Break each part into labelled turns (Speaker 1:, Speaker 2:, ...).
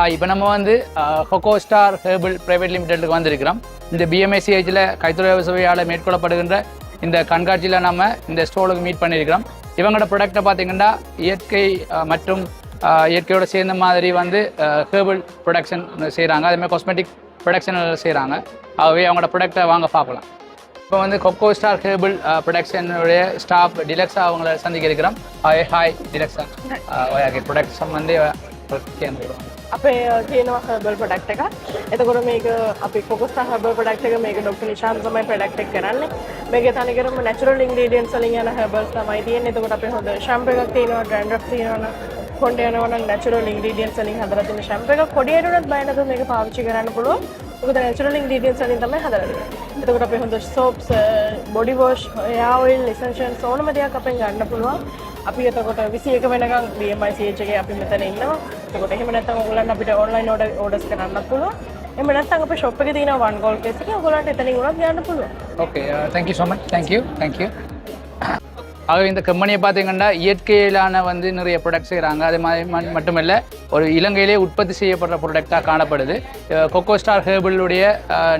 Speaker 1: Hi. இப்போ நம்ம வந்து கொக்கோ ஸ்டார் ஹேபிள் பிரைவேட் லிமிடெடுக்கு வந்திருக்கிறோம். இந்த பிஎம்எஸ்சிஹெச்சில் கைத்துறை விவசாயியால் மேற்கொள்ளப்படுகின்ற இந்த கண்காட்சியில் நம்ம இந்த ஸ்டோலுக்கு மீட் பண்ணியிருக்கிறோம். இவங்களோட ப்ரொடக்டை பார்த்தீங்கன்னா இயற்கை மற்றும் இயற்கையோடு சேர்ந்த மாதிரி வந்து ஹேபிள் ப்ரொடக்ஷன் செய்கிறாங்க அதேமாதிரி காஸ்மெட்டிக் ப்ரொடக்ஷன் செய்கிறாங்க ஆகவே அவங்களோட ப்ரொடக்டை வாங்க பார்க்கலாம். இப்போ வந்து கொக்கோ ஸ்டார் ஹேர்பிள் ப்ரொடக்ஷனுடைய ஸ்டாஃப் டிலக்ஸா அவங்கள சந்திக்க இருக்கிறோம். ஹாய் ஹாய் டிலக்ஸா ப்ரொடக்ட் வந்து
Speaker 2: අපේ තියෙනවා හබල් පොඩක්් එක එතකොට මේක අපි කොස්ට හබ පොඩක්් එක මේක ඩොක්ට නිශාන් තමයි පඩක්් එක කරන්න. මේක තනිකරම නැචරල් ඉන්ග්‍රීඩියන් සලින් යන හබල් තමයි තියෙන එතකොට අපේ හොඳ ශම්ප එකක් තියෙනවා ඩන්ඩක් තියෙනවන කොන්ඩ යනවන නැචරල් ඉන්ග්‍රීඩියන් සලින් හදර තින ශම්ප එක. කොඩියටත් බයනතු මේක පාවිච්චි කරන්න පුළුව ඔබ චරල ඉන්ග්‍රීඩියන්ස් වලින් තමයි හදලා එතකොට අපේ හොඳ soaps body wash hair oil essentials ඕනම දෙයක් අපෙන් ගන්න පුළුවන්. අපි එතකොට 21 වෙනකන් BMI CH එකේ අපි මෙතන ඉන්නවා. එතකොට එහෙම නැත්නම් ඔයගොල්ලන් අපිට ඔන්ලයින් ඕඩර් ඕඩර්ස් කරන්නත් පුළුවන්. එහෙම නැත්නම් අපේ ෂොප් එකේ තියෙන වන් ගෝල් කේස් එකේ ඔයගොල්ලන්ට එතනින් උනත් ගන්න පුළුවන්.
Speaker 1: ඕකේ uh, thank you so much. Thank you. Thank you. ஆகவே இந்த கம்பெனியை பார்த்தீங்கன்னா இயற்கையிலான வந்து நிறைய ப்ராடக்ட் செய்கிறாங்க அது மாதிரி மட்டுமல்ல ஒரு இலங்கையிலே உற்பத்தி செய்யப்படுற ப்ராடக்டாக காணப்படுது. கொக்கோ ஸ்டார் ஹேபிளுடைய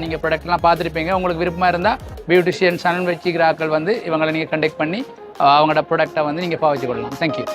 Speaker 1: நீங்கள் ப்ராடக்ட்லாம் பார்த்துருப்பீங்க. உங்களுக்கு விருப்பமாக இருந்தால் பியூட்டிஷியன் சலன் வச்சிக்கிறாக்கள் வந்து இவங்களை நீங்கள் கண்டெக்ட் பண்ணி அவங்களோட ப்ராடக்டை வந்து நீங்கள் பாவிச்சு கொள்ளலாம். தேங்க்யூ